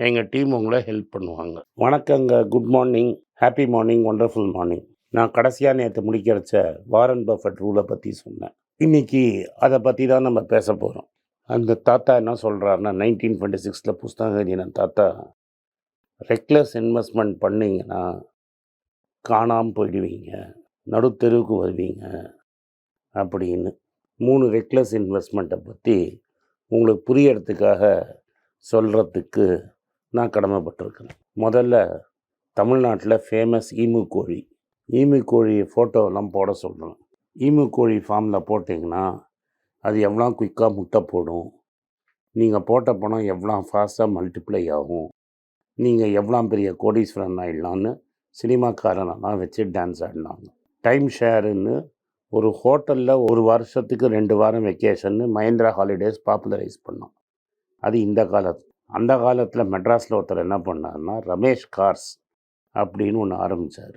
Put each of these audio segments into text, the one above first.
எங்கள் டீம் உங்களை ஹெல்ப் பண்ணுவாங்க. வணக்கங்க. Good morning. Happy morning. Wonderful morning. நான் கடைசியாக நேற்று முடிக்கிறச்ச வாரன் பஃபட் ரூலை பற்றி சொன்னேன். இன்றைக்கி அதை பற்றி தான் நம்ம பேசப் போகிறோம் அந்த தாத்தா என்ன சொல்கிறாருன்னா நைன்டீன் டுவெண்ட்டி சிக்ஸில் புஸ்தகம் எழுதின தாத்தா, ரெக்லெஸ் இன்வெஸ்ட்மெண்ட் பண்ணிங்கன்னா காணாமல் போயிடுவீங்க. நடுத்தெருவுக்கு வருவீங்க. அப்படின்னு. மூணு ரெக்லெஸ் இன்வெஸ்ட்மெண்ட்டை பற்றி உங்களுக்கு புரியறதுக்காக சொல்கிறதுக்கு நான் கடமைப்பட்டிருக்கிறேன். முதல்ல தமிழ்நாட்டில் ஃபேமஸ் ஈமு கோழி. ஈமு கோழி ஃபோட்டோலாம் போட சொல்கிறேன் ஈமு கோழி ஃபார்மில் போட்டிங்கன்னா அது எவ்வளோ குயிக்காக முட்டை போடும். நீங்கள் போட்ட பணம் எவ்வளோ ஃபாஸ்ட்டாக மல்டிப்ளை ஆகும். நீங்கள் எவ்வளோ பெரிய கோடீஸ்வரன் ஆகிடலான்னு சினிமாக்காரனெல்லாம் வச்சு டான்ஸ் ஆடினாங்க டைம் ஷேருன்னு ஒரு ஹோட்டலில் ஒரு வருஷத்துக்கு ரெண்டு வாரம் வெக்கேஷன்னு மஹேந்திரா ஹாலிடேஸ் பாப்புலரைஸ் பண்ணோம் அது இந்த காலத்து. அந்த காலத்தில் மெட்ராஸில் ஒருத்தர் என்ன பண்ணாருன்னா, ரமேஷ் கார்ஸ் அப்படின்னு ஒன்று ஆரம்பித்தார்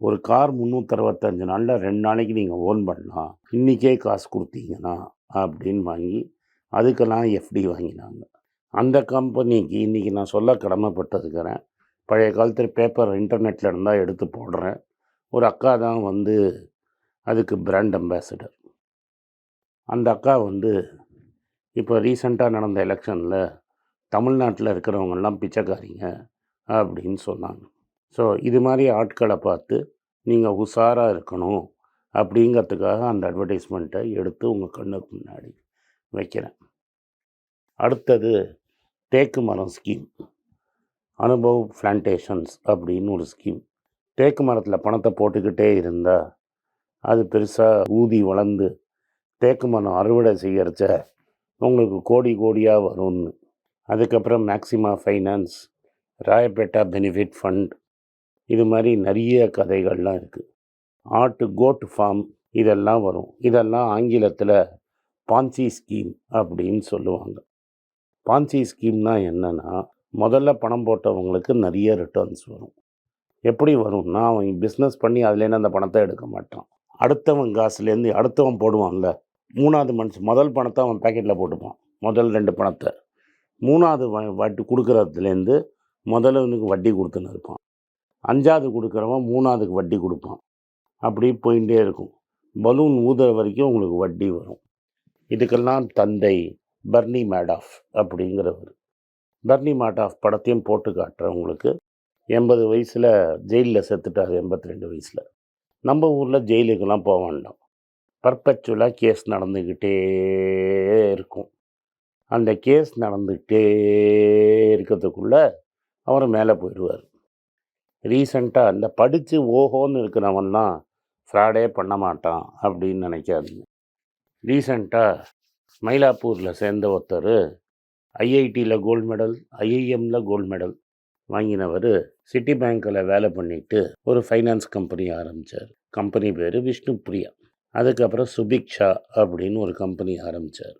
ஒரு கார் முந்நூற்றறுபத்தஞ்சு நாளில் ரெண்டு நாளைக்கு நீங்கள் ஓன் பண்ணலாம். இன்றைக்கே காசு கொடுத்தீங்கன்னா அப்படின்னு வாங்கி, அதுக்கெல்லாம் எஃப்டி வாங்கினாங்க. அந்த கம்பெனிக்கு இன்றைக்கி நான் சொல்ல கடமைப்பட்டிருக்கிறேன். பழைய காலத்தில் பேப்பர் இன்டர்நெட்டில் இருந்தால் எடுத்து போடுறேன். ஒரு அக்கா தான் வந்து அதுக்கு பிராண்ட் அம்பாசடர். அந்த அக்கா வந்து இப்போ ரீசண்டாக நடந்த எலெக்ஷனில் தமிழ்நாட்டில் இருக்கிறவங்கலாம் பிச்சைக்காரிங்க அப்படின்னு சொன்னாங்க. ஸோ இது மாதிரி ஆட்களை பார்த்து நீங்கள் உஷாராக இருக்கணும் அப்படிங்கிறதுக்காக அந்த அட்வர்டைஸ்மெண்ட்டை எடுத்து உங்கள் கண்ணுக்கு முன்னாடி வைக்கிறேன். அடுத்தது தேக்கு மரம் ஸ்கீம். அனுபவ் பிளான்டேஷன்ஸ் அப்படின்னு ஒரு ஸ்கீம். தேக்கு மரத்தில் பணத்தை போட்டுக்கிட்டே இருந்தால் அது பெருசாக ஊதி வளர்ந்து தேக்கு மரம் அறுவடை செய்யறச்ச உங்களுக்கு கோடி கோடியாக வரும்னு. அதுக்கப்புறம் Maxima finance, Royapettah benefit fund இது மாதிரி நிறைய கதைகள்லாம் இருக்குது ஆட்டு கோட் ஃபார்ம் இதெல்லாம் வரும். இதெல்லாம் ஆங்கிலத்தில் பான்சி ஸ்கீம் அப்படின்னு சொல்லுவாங்க. பான்சி ஸ்கீம்னா என்னென்னா முதல்ல பணம் போட்டவங்களுக்கு நிறைய ரிட்டர்ன்ஸ் வரும். எப்படி வரும்னா, அவன் பிஸ்னஸ் பண்ணி அதுலேருந்து அந்த பணத்தை எடுக்க மாட்டான். அடுத்தவன் காசுலேருந்து அடுத்தவன் போடுவான்ல, மூணாவது மனுஷன் முதல் பணத்தை அவன் பேக்கெட்டில் போட்டுப்பான். முதல் ரெண்டு பணத்தை மூணாவது வ வட்டி கொடுக்குறதுலேருந்து முதலவனுக்கு வட்டி கொடுத்துன்னு இருப்பான். அஞ்சாவது கொடுக்குறவன் மூணாவதுக்கு வட்டி கொடுப்பான் அப்படி போயிட்டே இருக்கும். பலூன் ஊதுற வரைக்கும் உங்களுக்கு வட்டி வரும். இதுக்கெல்லாம் தந்தை பர்னி மேடாஃப் அப்படிங்கிறவர் பர்னி மேடாஃப் படத்தையும் போட்டு காட்டுறவங்களுக்கு எண்பது வயசில் ஜெயிலில் செத்துட்டார் எண்பத்தி ரெண்டு வயசில் நம்ம ஊரில் ஜெயிலுக்கெல்லாம் போக வேண்டாம். பர்பச்சுவலாக கேஸ் நடந்துக்கிட்டே இருக்கும். அந்த கேஸ் நடந்துகிட்டே இருக்கிறதுக்குள்ளே அவர் மேலே போயிடுவார் ரீசண்டாக இந்த படித்து ஓஹோன்னு இருக்கிறவன்லாம் ஃப்ராடே பண்ண மாட்டான் அப்படின்னு நினைக்காதீங்க. ரீசண்டாக மயிலாப்பூரில் சேர்ந்த ஒருத்தர் ஐஐடியில் கோல்ட் மெடல், ஐஐஎம்மில் கோல்ட் மெடல் வாங்கினவர் சிட்டி பேங்க்கில் வேலை பண்ணிவிட்டு ஒரு ஃபைனான்ஸ் கம்பெனி ஆரம்பிச்சாரு. கம்பெனி பேர் விஷ்ணு பிரியா அதுக்கப்புறம் சுபிக்ஷா அப்படின்னு ஒரு கம்பெனி ஆரம்பித்தார்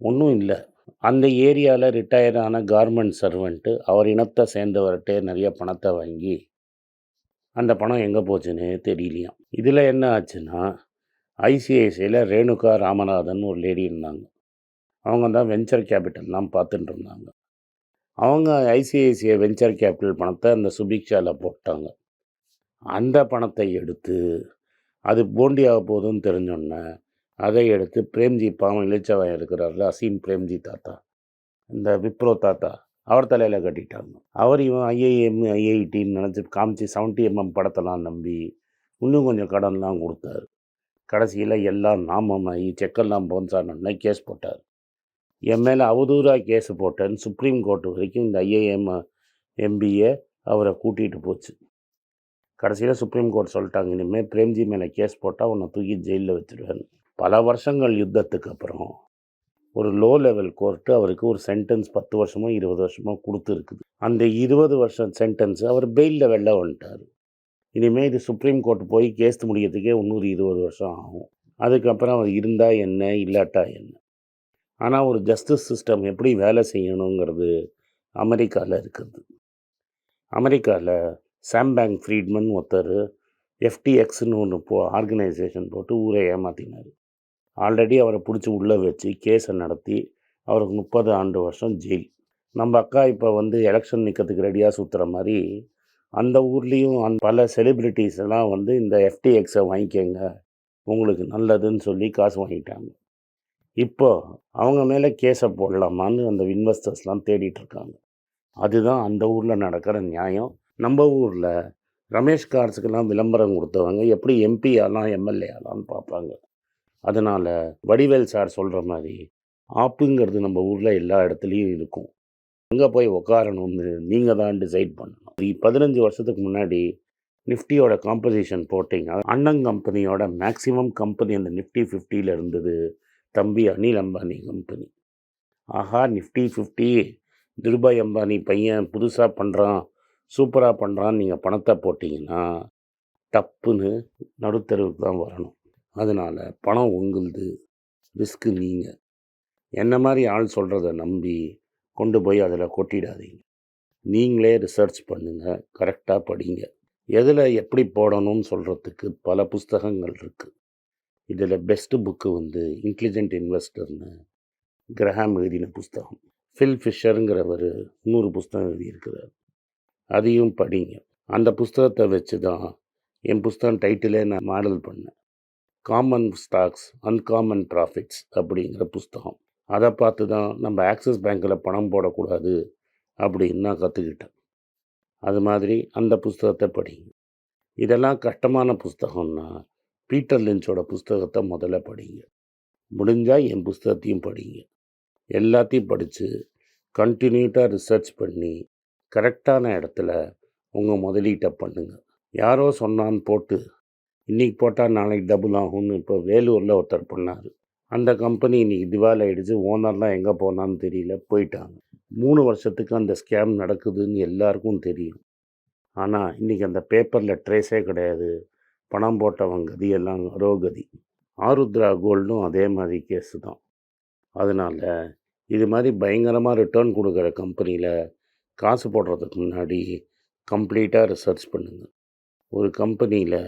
ஒன்றும் இல்லை அந்த ஏரியாவில் ரிட்டையர் ஆன கார்மெண்ட் சர்வெண்ட்டு அவர் இனத்தை சேர்ந்தவர்கிட்டே நிறைய பணத்தை வாங்கி, அந்த பணம் எங்கே போச்சுன்னு தெரியலையாம். இதில் என்ன ஆச்சுன்னா, ஐசிஐசியில் ரேணுகா ராமநாதன் ஒரு லேடி இருந்தாங்க. அவங்க தான் வென்ச்சர் கேபிட்டல்லாம் பார்த்துட்டு இருந்தாங்க. அவங்க ஐசிஐசிஐ வெஞ்சர் கேபிட்டல் பணத்தை அந்த சுபிக்ஷாவில் போட்டாங்க. அந்த பணத்தை எடுத்து, அது போண்டியாக போதும்னு போகுதுன்னு அதை எடுத்து பிரேம்ஜி பாவம் இளைச்சவன் இருக்கிறார்ல, அசீம் பிரேம்ஜி தாத்தா. இந்த விப்ரோ தாத்தா. அவர் தலையில் கட்டிட்டாங்க. அவர் இவன் ஐஐஎம், ஐஐடின்னு நினச்சி காமிச்சு 70 எம்எம் படத்தெல்லாம் நம்பி, இன்னும் கொஞ்சம் கடன்லாம் கொடுத்தாரு கடைசியில் எல்லாம் நாமமாகி செக்கெல்லாம் போன்ஸ் ஆனோனே கேஸ் போட்டார் என் மேலே அவதூறாக கேஸ் போட்டேன்னு சுப்ரீம் கோர்ட் வரைக்கும் இந்த ஐஐஎம், எம்பிஏ அவரை கூட்டிகிட்டு போச்சு. கடைசியில் சுப்ரீம் கோர்ட் சொல்லிட்டாங்க, இனிமேல் பிரேம்ஜி மேலே கேஸ் போட்டால் உன்னை தூக்கி ஜெயிலில் வச்சுருவேன் பல வருஷங்கள் யுத்தத்துக்கு அப்புறம், ஒரு லோ லெவல் கோர்ட்டு அவருக்கு ஒரு சென்டென்ஸ் பத்து வருஷமோ இருபது வருஷமோ கொடுத்துருக்குது. அந்த இருபது வருஷம் சென்டென்ஸ் அவர் பெயிலில் வெளில வந்துட்டார். இனிமேல் இது சுப்ரீம் கோர்ட் போய் கேஸ் முடியறதுக்கே இன்னொரு இருபது வருஷம் ஆகும். அதுக்கப்புறம் அவர் இருந்தால் என்ன இல்லாட்டா என்ன? ஆனால் ஒரு ஜஸ்டிஸ் சிஸ்டம் எப்படி வேலை செய்யணுங்கிறது அமெரிக்காவில் இருக்குது. அமெரிக்காவில் சாம்பேங் ஃப்ரீட்மன் ஒருத்தர் எஃப்டிஎக்ஸ்னு ஒன்று போ ஆர்கனைசேஷன் போட்டு ஊரை ஏமாற்றினார் ஆல்ரெடி அவரை பிடிச்சி உள்ளே வச்சு கேஸை நடத்தி அவருக்கு முப்பது ஆண்டு வருஷம் ஜெயில். நம்ம அக்கா இப்போ வந்து எலெக்ஷன் நிற்கிறதுக்கு ரெடியாக சுற்றுற மாதிரி அந்த ஊர்லேயும் அந் பல செலிப்ரிட்டிஸ் எல்லாம் வந்து இந்த எஃப்டிஎக்ஸை வாங்கிக்கங்க உங்களுக்கு நல்லதுன்னு சொல்லி காசு வாங்கிட்டாங்க. இப்போ அவங்க மேலே கேஸை போடலாமான்னு அந்த இன்வெஸ்டர்ஸ்லாம் தேடிட்டு இருக்காங்க. அதுதான் அந்த ஊரில் நடக்கிற நியாயம். நம்ம ஊரில் ரமேஷ் கார்ஸுக்கெல்லாம் விளம்பரம் கொடுத்தவங்க எப்படி எம்பி ஆகலாம் எம்எல்ஏ ஆகலாம்னு பார்ப்பாங்க. அதனால் வடிவேல் சார் சொல்கிற மாதிரி ஆப்புங்கிறது நம்ம ஊரில் எல்லா இடத்துலையும் இருக்கும். அங்கே போய் உக்காரணும்னு நீங்கள் தான் டிசைட் பண்ணணும். பதினஞ்சு வருஷத்துக்கு முன்னாடி நிஃப்டியோட காம்பசிஷன் போட்டிங்க. அண்ணன் கம்பெனியோட மேக்ஸிமம் கம்பெனி அந்த நிஃப்டி ஃபிஃப்டியில் இருந்தது தம்பி அனில் அம்பானி கம்பெனி ஆஹா நிஃப்டி ஃபிஃப்டி திருபாய் அம்பானி பையன் புதுசாக பண்ணுறான் சூப்பராக பண்ணுறான்னு நீங்கள் பணத்தை போட்டிங்கன்னா டப்புன்னு நடுத்தருவுக்கு தான் வரணும். அதனால் பணம் உங்களுது ரிஸ்க்கு நீங்கள் என்ன மாதிரி ஆள் சொல்கிறத நம்பி கொண்டு போய் அதில் கொட்டிடாதீங்க. நீங்களே ரிசர்ச் பண்ணுங்கள் கரெக்டாக படிங்க. எதில் எப்படி போடணும்னு சொல்கிறதுக்கு பல புஸ்தகங்கள் இருக்குது இதில் பெஸ்ட்டு புக்கு வந்து இன்டெலிஜென்ட் இன்வெஸ்டர்னு கிரஹாம் எழுதின புஸ்தகம். ஃபில் ஃபிஷருங்கிறவர் நூறு புஸ்தகம் எழுதியிருக்கிறார். அதையும் படிங்க. அந்த புஸ்தகத்தை வச்சு தான் என் புஸ்தகம் டைட்டிலே நான் மாடல் பண்ணேன். காமன் ஸ்டாக்ஸ் அன்காமன் ப்ராஃபிட்ஸ் அப்படிங்கிற புஸ்தகம். அதை பார்த்து தான் நம்ம ஆக்சிஸ் பேங்க்கில் பணம் போடக்கூடாது அப்படின்னு நான் கற்றுக்கிட்டேன் அது மாதிரி அந்த புஸ்தகத்தை படிங்க இதெல்லாம் கஷ்டமான புஸ்தகம்னா பீட்டர் லின்ச்சோட புஸ்தகத்தை முதல்ல படிங்க. முடிஞ்சால் என் புஸ்தகத்தையும் படிங்க. எல்லாத்தையும் படித்து கண்டினியூட்டாக ரிசர்ச் பண்ணி கரெக்டான இடத்துல உங்கள் முதலீட்டை பண்ணுங்கள் யாரோ சொன்னான்னு போட்டு இன்றைக்கி போட்டால் நாளைக்கு டபுள் ஆகும்னு இப்போ வேலூரில் ஒருத்தர் பண்ணார். அந்த கம்பெனி இன்றைக்கி திவால் ஆகிடுச்சு ஓனர்லாம் எங்கே போனான்னு தெரியல. போயிட்டாங்க. மூணு வருஷத்துக்கு அந்த ஸ்கேம் நடக்குதுன்னு எல்லாருக்கும் தெரியும். ஆனால் இன்றைக்கி அந்த பேப்பரில் ட்ரேஸே கிடையாது. பணம் போட்டவங்க கதியெல்லாம் அரோகதி. ஆருத்ரா கோல்டும் அதே மாதிரி கேஸு தான். அதனால் இது மாதிரி பயங்கரமாக ரிட்டர்ன் கொடுக்குற கம்பெனியில் காசு போடுறதுக்கு முன்னாடி கம்ப்ளீட்டாக ரிசர்ச் பண்ணுங்கள் ஒரு கம்பெனியில்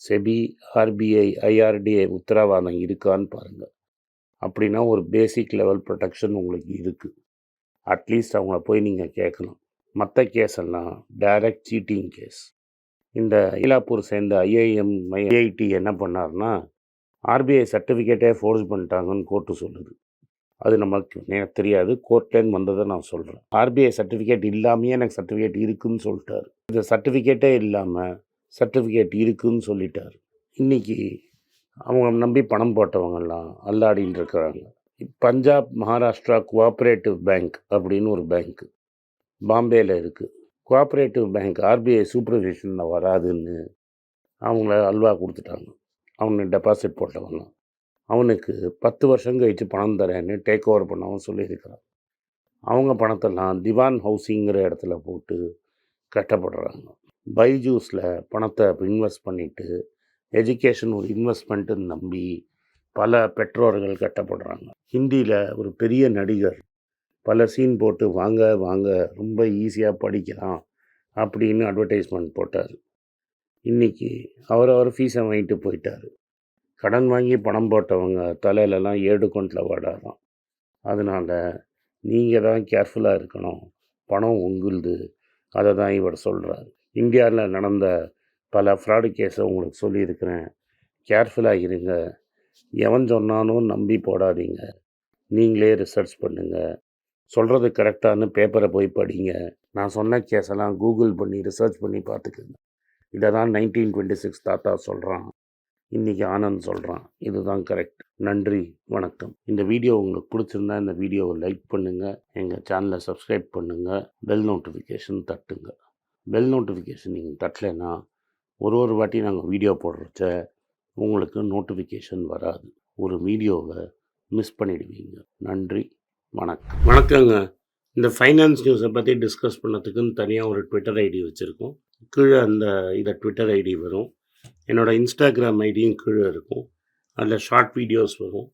செபி ஆர்பிஐ ஐஆர்டிஐ உத்தரவாதம் இருக்கான்னு பாருங்கள் அப்படின்னா ஒரு பேசிக் லெவல் ப்ரொடெக்ஷன் உங்களுக்கு இருக்குது அட்லீஸ்ட் அவங்கள போய் நீங்கள் கேட்கலாம் மற்ற கேஸ் எல்லாம் டைரக்ட் சீட்டிங் கேஸ் இந்த ஈலாப்பூர் சேர்ந்த ஐஐஎம் ஐஐடி என்ன பண்ணார்னா ஆர்பிஐ சர்டிஃபிகேட்டே ஃபோர்ஸ் பண்ணிட்டாங்கன்னு கோர்ட்டு சொல்லுது. அது நமக்கு எனக்கு தெரியாது. கோர்ட்லேருந்து வந்ததை நான் சொல்கிறேன் ஆர்பிஐ சர்டிஃபிகேட் இல்லாமையே எனக்கு சர்டிஃபிகேட் இருக்குன்னு சொல்லிட்டாரு. இந்த சர்டிஃபிகேட்டே இல்லாமல் சர்டிஃபிகேட் இருக்குதுன்னு சொல்லிட்டார். இன்றைக்கி அவங்க நம்பி பணம் போட்டவங்கெல்லாம் அல்லாடின்னு இருக்கிறாங்க. பஞ்சாப் மகாராஷ்டிரா கோஆப்ரேட்டிவ் பேங்க் அப்படின்னு ஒரு பேங்க்கு பாம்பேயில் இருக்குது கோஆப்ரேட்டிவ் பேங்க் ஆர்பிஐ சூப்பர்விஷனில் வராதுன்னு அவங்கள அல்வா கொடுத்துட்டாங்க. அவனை டெபாசிட் போட்டவங்க அவனுக்கு பத்து வருஷம் கழிச்சு பணம் தரேன்னு டேக் ஓவர் பண்ணவும் சொல்லியிருக்கிறான். அவங்க பணத்தெல்லாம் திவான் ஹவுசிங்கிற இடத்துல போட்டு கட்டப்படுறாங்க. பைஜூஸில் பணத்தை இன்வெஸ்ட் பண்ணிவிட்டு எஜுகேஷன் ஒரு இன்வெஸ்ட்மெண்ட்டுன்னு நம்பி பல பெற்றோர்கள் கட்டப்படுறாங்க. ஹிந்தியில் ஒரு பெரிய நடிகர் பல சீன் போட்டு வாங்க வாங்க ரொம்ப ஈஸியாக படிக்கலாம் அப்படின்னு அட்வர்டைஸ்மெண்ட் போட்டார். இன்றைக்கி அவர் அவர் ஃபீஸை வாங்கிட்டு போயிட்டார். கடன் வாங்கி பணம் போட்டவங்க தலையிலலாம் ஏடு கொண்டில் வாடாதான். அதனால் நீங்கள் தான் கேர்ஃபுல்லாக இருக்கணும். பணம் உங்களுது. அதை தான் இவர் சொல்கிறார் இந்தியாவில் நடந்த பல ஃப்ராடு கேஸை உங்களுக்கு சொல்லியிருக்கிறேன். கேர்ஃபுல்லாக இருங்க. எவன் சொன்னாலும் நம்பி போடாதீங்க. நீங்களே ரிசர்ச் பண்ணுங்கள் சொல்கிறது கரெக்டானு பேப்பரை போய் படிங்க. நான் சொன்ன கேஸெல்லாம் கூகுள் பண்ணி ரிசர்ச் பண்ணி பார்த்துக்குங்க. இதை தான் நைன்டீன் டுவெண்ட்டி சிக்ஸ் தாத்தா சொல்கிறான் இன்றைக்கி ஆனந்த் சொல்கிறான் இதுதான் கரெக்ட் நன்றி வணக்கம். இந்த வீடியோ உங்களுக்கு பிடிச்சிருந்தா இந்த வீடியோவை லைக் பண்ணுங்கள் எங்கள் சேனலை சப்ஸ்கிரைப் பண்ணுங்கள் பெல் நோட்டிஃபிகேஷன் தட்டுங்க. பெல் நோட்டிஃபிகேஷன் நீங்கள் தட்டலைன்னா ஒரு ஒரு வாட்டி நாங்கள் வீடியோ போடுறச்ச உங்களுக்கு நோட்டிஃபிகேஷன் வராது. ஒரு வீடியோவை மிஸ் பண்ணிடுவீங்க. நன்றி வணக்கம். வணக்கங்க. இந்த ஃபைனான்ஸ் நியூஸை பற்றி டிஸ்கஸ் பண்ணதுக்குன்னு தனியாக ஒரு ட்விட்டர் ஐடி வச்சுருக்கோம். கீழே அந்த இதை ட்விட்டர் ஐடி வரும். என்னோடய இன்ஸ்டாகிராம் ஐடியும் கீழே இருக்கும். அதில் ஷார்ட் வீடியோஸ் வரும்.